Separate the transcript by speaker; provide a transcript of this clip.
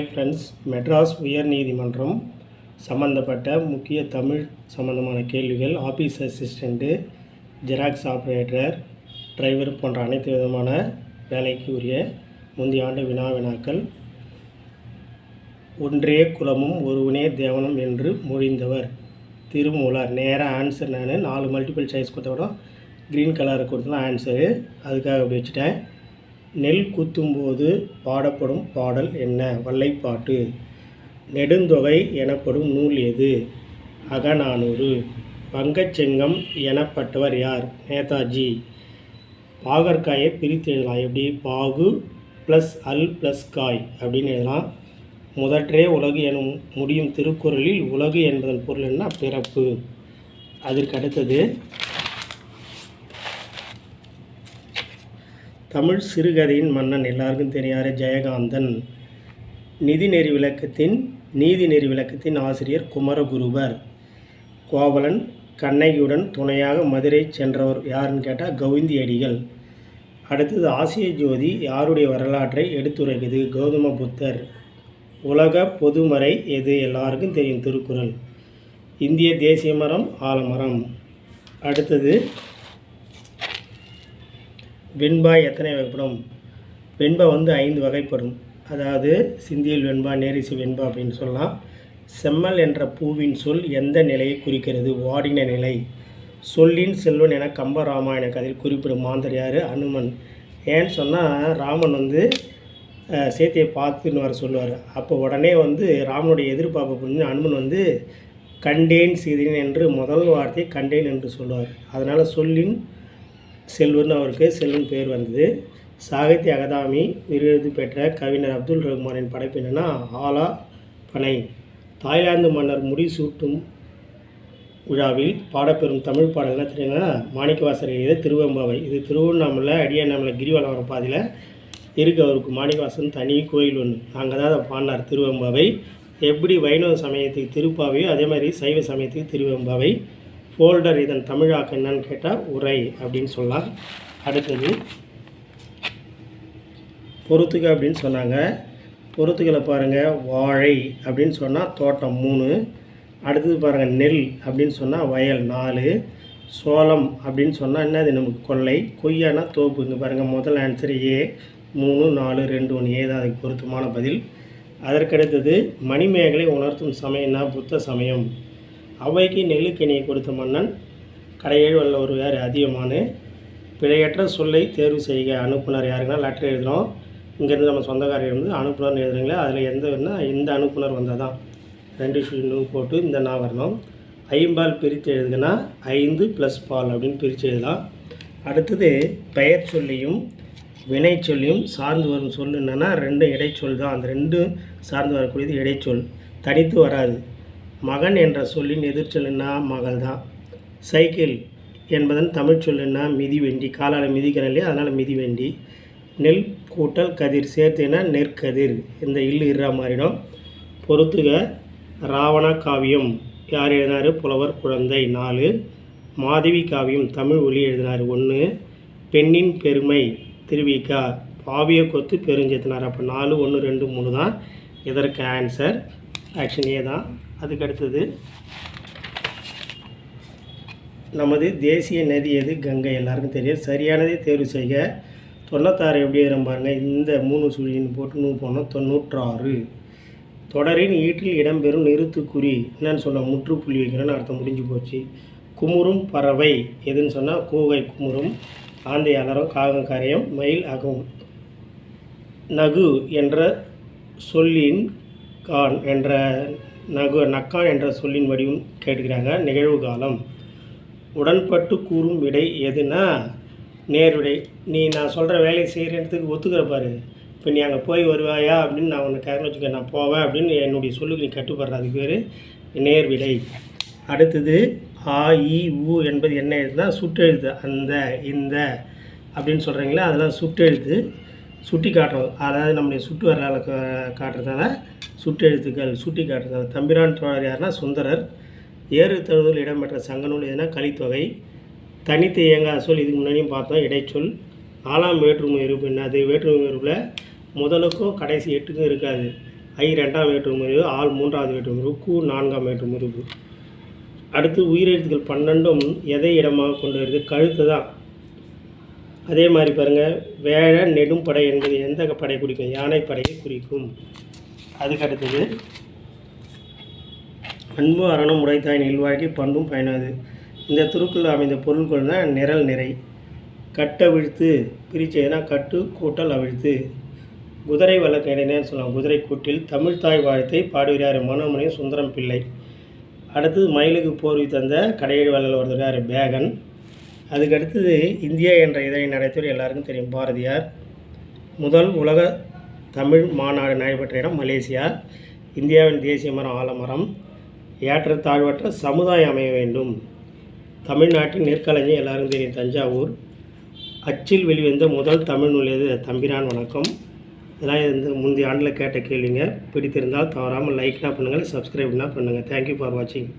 Speaker 1: Friends Madras உயர் நீதிமன்றம் சம்மந்தப்பட்ட முக்கிய தமிழ் சம்பந்தமான கேள்விகள் office assistant xerox operator driver போன்ற அனைத்து விதமான வேலைக்கு உரிய முந்தைய ஆண்டு வினா வினாக்கள். ஒன்றே குலமும் ஒருவனே தேவனும் என்று மொழிந்தவர். திருமூலர் நேராக ஆன்சர் நான் நாலு மல்டிபிள் சாய்ஸ் கொடுத்த விட க்ரீன் கலர் கொடுத்தலாம் ஆன்சரு அதுக்காக அப்படி வச்சுட்டேன். நெல் குத்தும்போது பாடப்படும் பாடல் என்ன? வல்லைப்பாட்டு. நெடுந்தொகை எனப்படும் நூல் எது? அகநானூறு. வங்கச்செங்கம் எனப்பட்டவர் யார்? நேதாஜி. பாகற்காயை பிரித்து எழுதலாம். எப்படி? பாகு ப்ளஸ் அல் ப்ளஸ் காய் அப்படின்னு எழுதலாம். முதற்றே உலகு எனும் முடியும் திருக்குறளில் உலகு என்பதன் பொருள் என்ன? பிறப்பு. அதற்கு அடுத்தது தமிழ் சிறுகதையின் மன்னன் எல்லாருக்கும் தெரியாத ஜெயகாந்தன். நிதிநெறி விளக்கத்தின் நீதிநெறி விளக்கத்தின் ஆசிரியர் குமரகுருவர் கோவலன் கண்ணகியுடன் துணையாக மதுரை சென்றவர் யாருன்னு கேட்டால் கவுந்தி அடிகள். அடுத்தது ஆசிய ஜோதி யாருடைய வரலாற்றை எடுத்துரைக்குது? கௌதம புத்தர் உலக பொதுமறை எது? எல்லாருக்கும் தெரியும் திருக்குறள். இந்திய தேசிய மரம் ஆலமரம். அடுத்தது வெண்பா எத்தனை வகைப்படும்? வெண்பா வந்து ஐந்து வகைப்படும். அதாவது சிந்தியில் வெண்பா நேரிசு வெண்பா அப்படின்னு சொல்லலாம். செம்மல் என்ற பூவின் சொல் எந்த நிலையை குறிக்கிறது? வாடின நிலை. சொல்லின் செல்வன் என கம்ப ராமாயண கதையில் குறிப்பிடும் மாந்தர் யார்? அனுமன். ஏன்னு சொன்னால் ராமன் வந்து சேத்தியை பார்த்துன்னு வர சொல்லுவார். அப்போ உடனே வந்து ராமனுடைய எதிர்பார்ப்பு புரிஞ்சு அனுமன் வந்து கண்டேன் சீதேன் என்று முதல் வார்த்தையை கண்டேன் என்று சொல்லுவார். அதனால் சொல்லின் செல்வன் அவருக்கு செல்வன் பேர் வந்தது. சாகித்ய அகாதமி விருது பெற்ற கவிஞர் அப்துல் ரஹ்மானின் படைப்பு என்னென்னா ஆலா பனை. தாய்லாந்து மன்னர் முடிசூட்டும் விழாவில் பாடப்பெறும் தமிழ் பாடல்னா தெரியுங்கன்னா தெரியுங்களா மாணிக்கவாசர் எழுதிய திருவெம்பாவை. இது திருவண்ணாமலை அடியாண்ணாமலை கிரிவலம் வர பாதையில் இருக்கு அவருக்கு. மாணிக்கவாசன் தனி கோயில் ஒன்று அங்கே தான் அதை பாடினார் திருவெம்பாவை. எப்படி வைணவ சமயத்துக்கு திருப்பாவையோ அதே மாதிரி சைவ சமயத்துக்கு திருவெம்பாவை. ஃபோல்டர் இதன் தமிழாக்கம் என்னன்னு கேட்டால் உரை அப்படின்னு சொல்லலாம். அடுத்தது பொறுத்துக அப்படின்னு சொன்னாங்க. பொறுத்துக்களை பாருங்கள் வாழை அப்படின்னு சொன்னால் தோட்டம் மூணு. அடுத்தது பாருங்கள் நெல் அப்படின்னு சொன்னால் வயல் நாலு. சோளம் அப்படின்னு சொன்னால் என்னது நமக்கு கொல்லை கொய்யானா தோப்பு. இங்கே பாருங்கள் முதல் ஆன்சர் ஏ. மூணு நாலு ரெண்டு ஒன்று ஏ தான் அதுக்கு பொருத்தமான பதில். அதற்கடுத்தது மணிமேகலை உணர்த்தும் சமயம்னா புத்த சமயம். அவைக்கு நெல்லுக்கனியை கொடுத்த மன்னன் கடையேழு வல்ல ஒரு யார் அதிகமானு பிழையற்ற சொல்லை தேர்வு செய்க அனுப்புனர். யாருங்கன்னா லெட்டர் எழுதுகிறோம் இங்கேருந்து நம்ம சொந்தக்காரர் இருந்து அனுப்புனர்னு எழுதுறீங்களே அதில் எந்த வேணா இந்த அனுப்புனர் வந்தால் தான் ரெண்டு ஷூ போட்டு இந்த நான் வரணும். ஐம்பால் பிரித்து எழுதுனா ஐந்து ப்ளஸ் பால் அப்படின்னு பிரித்து எழுதலாம். அடுத்தது பெயர் சொல்லியும் வினை சொல்லியும் சார்ந்து வரும் சொல் என்னென்னா ரெண்டும் இடைச்சொல் தான். அந்த ரெண்டும் சார்ந்து வரக்கூடியது இடைச்சொல் தனித்து வராது. மகன் என்ற சொல்லின் எதிர்ச்சொல் என்ன? மகள் தான் சைக்கிள் என்பதன் தமிழ் என்ன? மிதிவண்டி காலால் மிதிக்கிறேன் இல்லையா? அதனால் மிதிவண்டி நெல் கூட்டல் கதிர். சேர்த்துனா நெற்கதிர். இந்த இல்லு இருற மாறிடும். பொறுத்துக. ராவண காவியம். யார் எழுதினார்? புலவர் குழந்தை. நாலு. மாதவி காவியம். தமிழ் ஒலி எழுதினார். ஒன்று பெண்ணின் பெருமை. திருவிக்கா பாவிய கொத்து பெருஞ்செத்தினார். அப்போ நாலு ஒன்று ரெண்டு மூணு தான். இதற்கு ஆன்சர் ஆக்ஷன் ஏ தான் அதுக்கடுத்தது நமது தேசிய நதி எது? கங்கை. எல்லாருக்கும் தெரியும். சரியானதை தேர்வு செய்க. தொண்ணூத்தாறு எப்படி வரும் பாருங்க. இந்த மூணு சுழின்னு போட்டு நூ போனோம் தொண்ணூற்றாறு. தொடரின் ஈட்டில் இடம்பெறும் நிறுத்துக்குறி. என்னன்னு சொல்ல முற்றுப்புள்ளி வைக்கிறேன்னு அர்த்தம் முடிஞ்சு போச்சு. குமுறும் பறவை. எதுன்னு சொன்னால் கூவை குமுறும் ஆந்தை அலரம் காகம் கரையம் மயில் அகும் நகு என்ற சொல்லின் கான் என்ற நகு நக்கான் என்ற சொல்லின் வடிவம் கேட்டுக்கிறாங்க நிகழ்வு காலம். உடன்பட்டு கூறும் விடை எதுனா? நேர்விடை நீ நான் சொல்கிற வேலையை செய்கிறதுக்கு ஒத்துக்கிற பாரு. இப்போ நீ அங்கே போய் வருவாயா? அப்படின்னு நான் உன்னை கேட்கணும் வச்சுக்க நான் போவேன் அப்படின்னு என்னுடைய சொல்லுக்கு நீ கட்டுப்படுற அதுக்கு பேர் நேர்விடை அடுத்தது ஆ இ உ என்பது என்ன எழுதுனா சுட்டெழுத்து. அந்த இந்த அப்படின்னு சொல்கிறீங்களா அதெல்லாம் சுட்டெழுத்து. சுட்டி காட்டுறது. அதாவது நம்முடைய சுட்டு வரலாறு கா- காட்டுறதால சுட்டெழுத்துக்கள் சுட்டி காட்டுறதால. தம்பிரான் தோழர் யாருன்னா சுந்தரர். ஏறு தழுவல் இடம்பெற்ற சங்கநூல் எதுனா கலித்தொகை. தனித்து இயங்காத சொல் இதுக்கு முன்னாடியும் பார்த்தோம். இடைச்சொல். நாலாம் வேற்றுமை இருப்பு என்னது வேற்றுமை இருப்பில் முதலுக்கும் கடைசி எட்டுக்கும் இருக்காது. ஐ ரெண்டாம் வேற்றுமை இருப்பு ஆள் மூன்றாவது வேற்றுமை இருப்பு கூ நான்காம் வேற்றுமை இருப்பு அடுத்து உயிரெழுத்துக்கள் பன்னெண்டும் எதை இடமாக கொண்டு வருது? கழுத்து தான். அதே மாதிரி பாருங்கள் வேழ நெடும் படை என்பது எந்த படை குறிக்கும்? யானை படையை குறிக்கும். அதுக்கு அடுத்தது அன்பு அரணம் உடைத்தாய் நில்வாழ்க்கை பண்பும் பயனாது. இந்த துருக்குள் அமைந்த பொருள்கள் தான் நிரல் நிறை. கட்டவிழ்த்து பிரிச்சதுன்னா கட்டு கூட்டல் அவிழ்த்து. குதிரை வழக்கினேன்னு சொல்லலாம். குதிரை கூட்டில் தமிழ்தாய் வாழ்த்தை பாடுகிறார் மனோமணி சுந்தரம் பிள்ளை. அடுத்தது மயிலுக்கு போர்வி தந்த கடையெழி வள்ளல் வருகிறார் பேகன். அதுக்கு அடுத்தது இந்தியா என்ற இதழை நடத்தியவர் எல்லாருக்கும் தெரியும். பாரதியார். முதல் உலக தமிழ் மாநாடு நடைபெற்ற இடம் மலேசியா. இந்தியாவின் தேசிய மரம் ஆலமரம். ஏற்றத்தாழ்வற்ற சமுதாயம் அமைய வேண்டும். தமிழ்நாட்டின் நெற்களஞ்சியம் எல்லாருக்கும் தெரியும். தஞ்சாவூர். அச்சில் வெளிவந்த முதல் தமிழ் நூல் எது? தம்பிரான் வணக்கம். இதெல்லாம் இந்த முந்தைய ஆண்டில் கேட்ட கேள்விங்க. பிடித்திருந்தால் தவறாமல் லைக்னா பண்ணுங்கள் சப்ஸ்கிரைப்னா பண்ணுங்கள் தேங்க்யூ ஃபார் வாட்சிங்